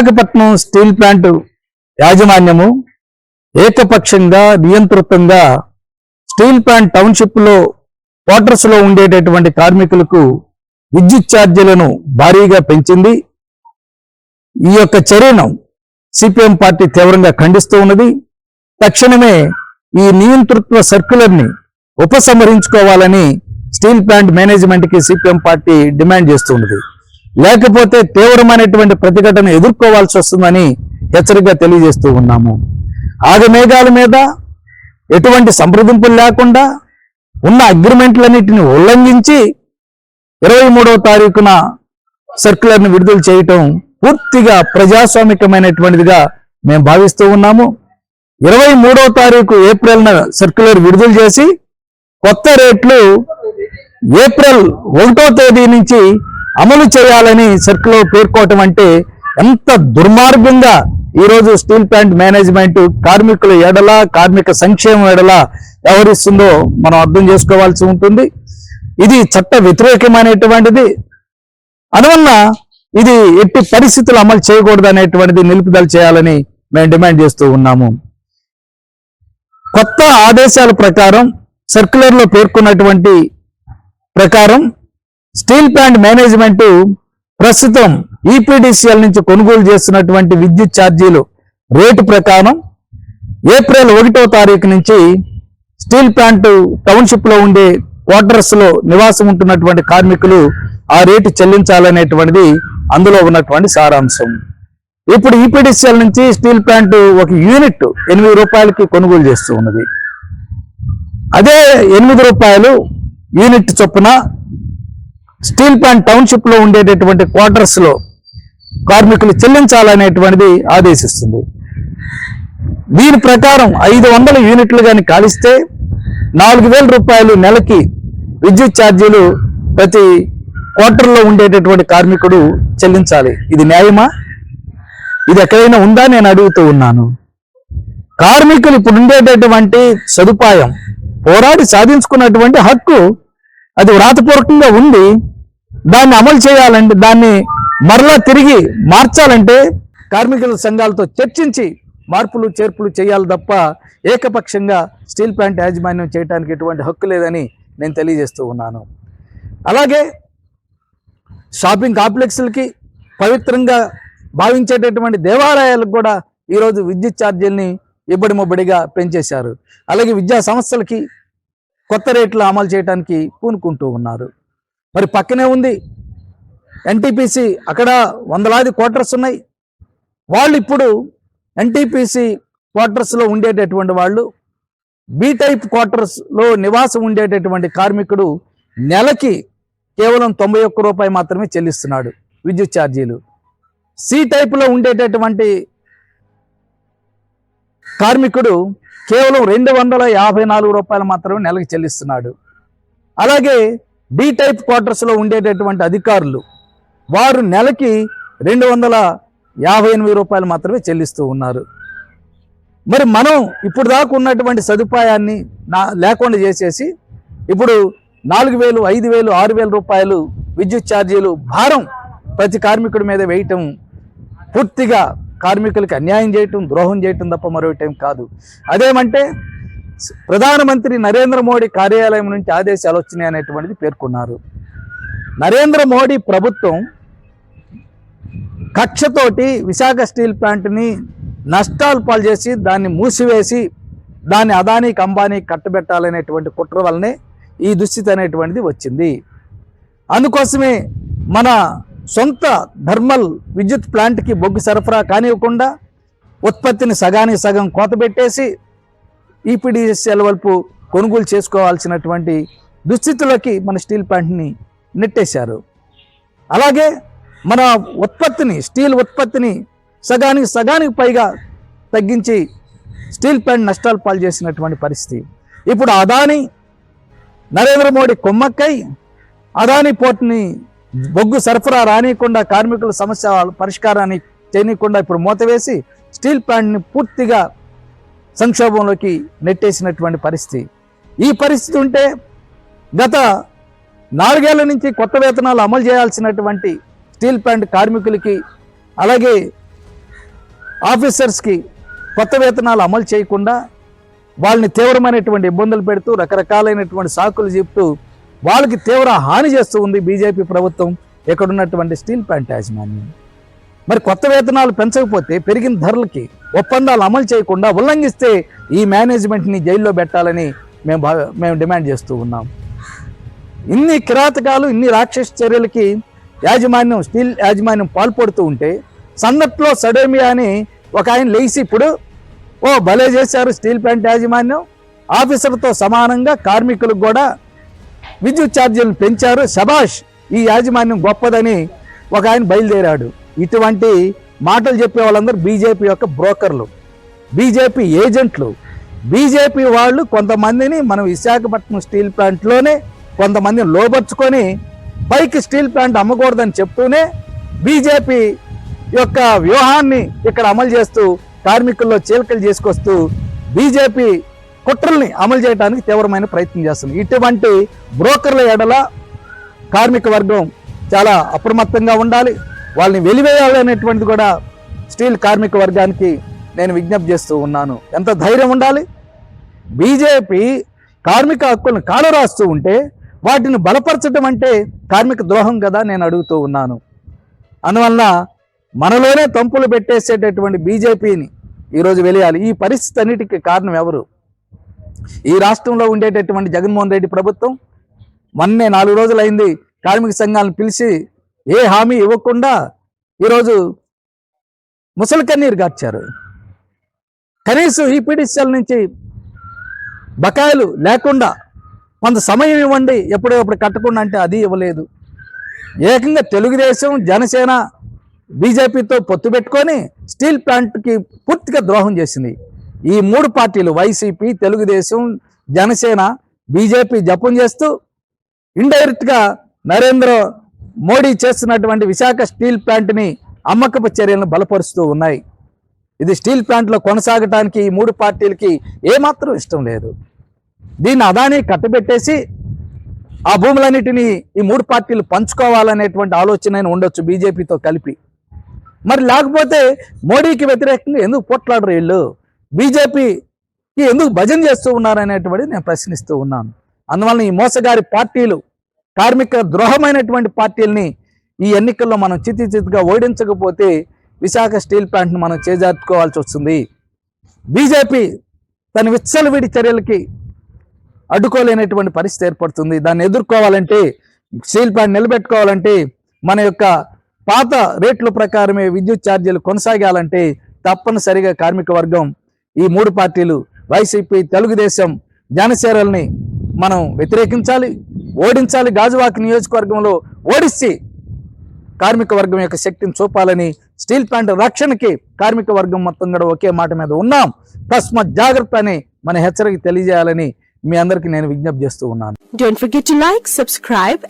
Visakhapatnam steel plant యాజమాన్యము ఏకపక్షంగా నియంత్రితంగా steel plant టౌన్షిప్లో క్వార్టర్స్లో ఉండేటటువంటి కార్మికులకు విద్యుత్ ఛార్జీలను భారీగా పెంచింది. ఈ యొక్క చర్యను సిపిఎం పార్టీ తీవ్రంగా ఖండిస్తూ ఉన్నది. తక్షణమే ఈ నియంతృత్వ సర్క్యులర్ని ఉపసంహరించుకోవాలని స్టీల్ ప్లాంట్ మేనేజ్మెంట్కి సిపిఎం పార్టీ డిమాండ్ చేస్తున్నది లేకపోతే తీవ్రమైనటువంటి ప్రతిఘటన ఎదుర్కోవాల్సి వస్తుందని హెచ్చరిక తెలియజేస్తూ ఉన్నాము. ఆగమేఘాల మీద ఎటువంటి సంప్రదింపులు లేకుండా ఉన్న అగ్రిమెంట్లన్నిటిని ఉల్లంఘించి ఇరవై మూడవ తారీఖున సర్క్యులర్ను విడుదల చేయటం పూర్తిగా ప్రజాస్వామికమైనటువంటిదిగా మేము భావిస్తూ ఉన్నాము. ఇరవై మూడవ తారీఖు ఏప్రిల్న సర్క్యులర్ విడుదల చేసి కొత్త రేట్లు ఏప్రిల్ ఒకటో తేదీ నుంచి అమలు చేయాలని సర్కిల్లో పేర్కోవటం అంటే ఎంత దుర్మార్గంగా ఈరోజు స్టీల్ ప్లాంట్ మేనేజ్మెంట్ కార్మికుల ఎడల కార్మిక సంక్షేమం ఎడల వ్యవహరిస్తుందో మనం అర్థం చేసుకోవాల్సి ఉంటుంది. ఇది చట్ట వ్యతిరేకమైనటువంటిది. అందువల్ల ఇది ఎట్టి పరిస్థితులు అమలు చేయకూడదు అనేటువంటిది నిలుపుదల చేయాలని మేము డిమాండ్ చేస్తూ ఉన్నాము. కొత్త ఆదేశాల ప్రకారం సర్క్యులర్లో పేర్కొన్నటువంటి ప్రకారం స్టీల్ ప్లాంట్ మేనేజ్మెంట్ ప్రస్తుతం ఈపీడీసీఎల్ నుంచి కొనుగోలు చేస్తున్నటువంటి విద్యుత్ ఛార్జీలు రేటు ప్రకారం ఏప్రిల్ ఒకటో తారీఖు నుంచి స్టీల్ ప్లాంట్ టౌన్షిప్లో ఉండే క్వార్టర్స్లో నివాసం ఉంటున్నటువంటి కార్మికులు ఆ రేటు చెల్లించాలనేటువంటిది అందులో ఉన్నటువంటి సారాంశం. ఇప్పుడు ఈపీడీసీఎల్ నుంచి స్టీల్ ప్లాంట్ ఒక యూనిట్ ఎనిమిది రూపాయలకి కొనుగోలు చేస్తూ ఉన్నది. అదే ఎనిమిది రూపాయలు యూనిట్ చొప్పున స్టీల్ ప్లాంట్ టౌన్షిప్లో ఉండేటటువంటి క్వార్టర్స్లో కార్మికులు చెల్లించాలనేటువంటిది ఆదేశిస్తుంది. దీని ప్రకారం ఐదు వందల యూనిట్లు కానీ కాలిస్తే నాలుగు వేల రూపాయలు నెలకి విద్యుత్ ఛార్జీలు ప్రతి క్వార్టర్లో ఉండేటటువంటి కార్మికుడు చెల్లించాలి. ఇది న్యాయమా? ఇది ఎక్కడైనా ఉందా నేను అడుగుతూ ఉన్నాను. కార్మికులు ఇప్పుడు ఉండేటటువంటి సదుపాయం పోరాడి సాధించుకున్నటువంటి హక్కు అది వ్రాతపూర్వకంగా ఉంది. దాన్ని అమలు చేయాలంటే దాన్ని మరలా తిరిగి మార్చాలంటే కార్మికుల సంఘాలతో చర్చించి మార్పులు చేర్పులు చేయాలి తప్ప ఏకపక్షంగా స్టీల్ ప్లాంట్ యాజమాన్యం చేయడానికి ఎటువంటి హక్కు లేదని నేను తెలియజేస్తూ ఉన్నాను. అలాగే షాపింగ్ కాంప్లెక్స్లకి పవిత్రంగా భావించేటటువంటి దేవాలయాలకు కూడా ఈరోజు విద్యుత్ ఛార్జీల్ని ఇబ్బడి ముబ్బడిగా పెంచేశారు. అలాగే విద్యా సంస్థలకి కొత్త రేట్లు అమలు చేయడానికి పూనుకుంటూ ఉన్నారు. మరి పక్కనే ఉంది ఎన్టీపీసీ. అక్కడ వందలాది క్వార్టర్స్ ఉన్నాయి. వాళ్ళు ఇప్పుడు ఎన్టీపీసీ క్వార్టర్స్లో ఉండేటటువంటి వాళ్ళు బి టైప్ క్వార్టర్స్లో నివాసం ఉండేటటువంటి కార్మికుడు నెలకి కేవలం తొంభై ఒక్క రూపాయి మాత్రమే చెల్లిస్తున్నాడు విద్యుత్ ఛార్జీలు. సి టైపులో ఉండేటటువంటి కార్మికుడు కేవలం రెండు వందల యాభై నాలుగు రూపాయలు మాత్రమే నెలకి చెల్లిస్తున్నాడు. అలాగే డి టైప్ క్వార్టర్స్లో ఉండేటటువంటి అధికారులు వారు నెలకి రెండు వందల యాభై ఎనిమిది రూపాయలు మాత్రమే చెల్లిస్తూ ఉన్నారు. మరి మనం ఇప్పుడు దాకా ఉన్నటువంటి సదుపాయాన్ని నా లేకుండా చేసేసి ఇప్పుడు నాలుగు వేలు ఐదు వేలు ఆరు వేల రూపాయలు విద్యుత్ ఛార్జీలు భారం ప్రతి కార్మికుడి మీద వేయటం పూర్తిగా కార్మికులకి అన్యాయం చేయటం ద్రోహం చేయటం తప్ప మరొకటేం కాదు. అదేమంటే ప్రధానమంత్రి నరేంద్ర మోడీ కార్యాలయం నుంచి ఆదేశాలు వచ్చినాయి అనేటువంటిది పేర్కొన్నారు. నరేంద్ర మోడీ ప్రభుత్వం కక్షతోటి విశాఖ స్టీల్ ప్లాంట్ని నష్టాలు పాల్చేసి దాన్ని మూసివేసి దాన్ని అదానీకి అంబానీకి కట్టబెట్టాలనేటువంటి కుట్ర వల్లనే ఈ దుస్థితి అనేటువంటిది వచ్చింది. అందుకోసమే మన సొంత థర్మల్ విద్యుత్ ప్లాంట్కి బొగ్గు సరఫరా కానివ్వకుండా ఉత్పత్తిని సగానికి సగం కోత పెట్టేసి ఈపీడీఎస్ఎల్ వైపు కొనుగోలు చేసుకోవాల్సినటువంటి దుస్థితులకి మన స్టీల్ ప్లాంట్ని నెట్టేశారు. అలాగే మన ఉత్పత్తిని స్టీల్ ఉత్పత్తిని సగానికి సగానికి పైగా తగ్గించి స్టీల్ ప్లాంట్ నష్టాలు పాలు చేసినటువంటి పరిస్థితి. ఇప్పుడు అదాని నరేంద్ర మోడీ కొమ్మక్కై అదాని పోర్ట్ని బొగ్గు సరఫరా రానియకుండా కార్మికుల సమస్య పరిష్కారాన్ని చేయనీయకుండా ఇప్పుడు మూతవేసి స్టీల్ ప్లాంట్ని పూర్తిగా సంక్షోభంలోకి నెట్టేసినటువంటి పరిస్థితి. ఈ పరిస్థితి ఉంటే గత నాలుగేళ్ళ నుంచి కొత్త వేతనాలు అమలు చేయాల్సినటువంటి స్టీల్ ప్లాంట్ కార్మికులకి అలాగే ఆఫీసర్స్కి కొత్త వేతనాలు అమలు చేయకుండా వాళ్ళని తీవ్రమైనటువంటి ఇబ్బందులు పెడుతూ రకరకాలైనటువంటి సాకులు చెప్తూ వాళ్ళకి తీవ్ర హాని చేస్తూ ఉంది బీజేపీ ప్రభుత్వం ఇక్కడ ఉన్నటువంటి స్టీల్ ప్లాంట్ యాజమాన్యం. మరి కొత్త వేతనాలు పెంచకపోతే పెరిగిన ధరలకి ఒప్పందాలు అమలు చేయకుండా ఉల్లంఘిస్తే ఈ మేనేజ్మెంట్ని జైల్లో పెట్టాలని మేము మేము డిమాండ్ చేస్తూ ఉన్నాం. ఇన్ని కిరాతకాలు ఇన్ని రాక్షస చర్యలకి యాజమాన్యం స్టీల్ యాజమాన్యం పాల్పడుతూ ఉంటే సన్నట్లో సడేమియా అని ఒక ఆయన లేచి ఇప్పుడు ఓ భలే చేశారు స్టీల్ ప్లాంట్ యాజమాన్యం. ఆఫీసర్తో సమానంగా కార్మికులకు కూడా విద్యుత్ ఛార్జీలను పెంచారు. శబాష్ ఈ యాజమాన్యం గొప్పదని ఒక ఆయన బయలుదేరాడు. ఇటువంటి మాటలు చెప్పే వాళ్ళందరూ బీజేపీ యొక్క బ్రోకర్లు బీజేపీ ఏజెంట్లు. బీజేపీ వాళ్ళు కొంతమందిని మనం విశాఖపట్నం స్టీల్ ప్లాంట్లోనే కొంతమందిని లోపరుచుకొని పైకి స్టీల్ ప్లాంట్ అమ్మకూడదని చెప్తూనే బీజేపీ యొక్క వ్యూహాన్ని ఇక్కడ అమలు చేస్తూ కార్మికుల్లో చీలకలు చేసుకొస్తూ బీజేపీ కుట్రల్ని అమలు చేయడానికి తీవ్రమైన ప్రయత్నం చేస్తుంది. ఇటువంటి బ్రోకర్ల ఎడల కార్మిక వర్గం చాలా అప్రమత్తంగా ఉండాలి. వాళ్ళని వెలివేయాలనేటువంటిది కూడా స్టీల్ కార్మిక వర్గానికి నేను విజ్ఞప్తి చేస్తూ ఉన్నాను. ఎంత ధైర్యం ఉండాలి? బీజేపీ కార్మిక హక్కులను కాలరాస్తూ ఉంటే వాటిని బలపరచడం అంటే కార్మిక ద్రోహం కదా నేను అడుగుతూ ఉన్నాను. అందువల్ల మనలోనే తంపులు పెట్టేసేటటువంటి బీజేపీని ఈరోజు వెలియాలి. ఈ పరిస్థితి అన్నిటికీ కారణం ఎవరు? ఈ రాష్ట్రంలో ఉండేటటువంటి జగన్మోహన్ రెడ్డి ప్రభుత్వం మొన్నే నాలుగు రోజులైంది కార్మిక సంఘాలను పిలిచి ఏ హామీ ఇవ్వకుండా ఈరోజు ముసలి కన్నీరు గార్చారు. కనీసం ఈ పీడిస్ఎల్ నుంచి బకాయిలు లేకుండా కొంత సమయం ఇవ్వండి ఎప్పుడప్పుడు కట్టకుండా అంటే అది ఇవ్వలేదు. ఏకంగా తెలుగుదేశం జనసేన బీజేపీతో పొత్తు పెట్టుకొని స్టీల్ ప్లాంట్కి పూర్తిగా ద్రోహం చేసింది. ఈ మూడు పార్టీలు వైసీపీ తెలుగుదేశం జనసేన బీజేపీ జపం చేస్తూ ఇండైరెక్ట్గా నరేంద్ర మోడీ చేస్తున్నటువంటి విశాఖ స్టీల్ ప్లాంట్ని అమ్మకపు చర్యలను బలపరుస్తూ ఉన్నాయి. ఇది స్టీల్ ప్లాంట్లో కొనసాగటానికి ఈ మూడు పార్టీలకి ఏమాత్రం ఇష్టం లేదు. దీన్ని అదానీ కట్టబెట్టేసి ఆ భూములన్నిటినీ ఈ మూడు పార్టీలు పంచుకోవాలనేటువంటి ఆలోచన ఉండొచ్చు బీజేపీతో కలిపి. మరి లేకపోతే మోడీకి వ్యతిరేకంగా ఎందుకు పోట్లాడరు వీళ్ళు? బీజేపీకి ఎందుకు భజన చేస్తూ ఉన్నారు నేను ప్రశ్నిస్తూ ఉన్నాను. అందువలన ఈ మోసగారి పార్టీలు కార్మిక ద్రోహమైనటువంటి పార్టీలని ఈ ఎన్నికల్లో మనం చితి చితిగా ఓడించకపోతే విశాఖ స్టీల్ ప్లాంట్ను మనం చేజార్చుకోవాల్సి వస్తుంది. బీజేపీ తన విచ్చలవిడి చర్యలకి అడ్డుకోలేనటువంటి పరిస్థితి ఏర్పడుతుంది. దాన్ని ఎదుర్కోవాలంటే స్టీల్ ప్లాంట్ నిలబెట్టుకోవాలంటే మన యొక్క పాత రేట్ల ప్రకారమే విద్యుత్ ఛార్జీలు కొనసాగాలంటే తప్పనిసరిగా కార్మిక వర్గం ఈ మూడు పార్టీలు వైసీపీ తెలుగుదేశం జనసేనల్ని మనం వ్యతిరేకించాలి ఓడించాలి గాజువాక నియోజకవర్గంలో ఓడిస్తే కార్మిక వర్గం యొక్క శక్తిని చూపాలని స్టీల్ ప్లాంట్ రక్షణకి కార్మిక వర్గం మొత్తం కూడా ఒకే మాట మీద ఉన్నాం తస్మత్ జాగ్రత్త అని మన హెచ్చరిక తెలియజేయాలని మీ అందరికీ నేను విజ్ఞప్తి చేస్తూ ఉన్నాను Don't forget to like, subscribe.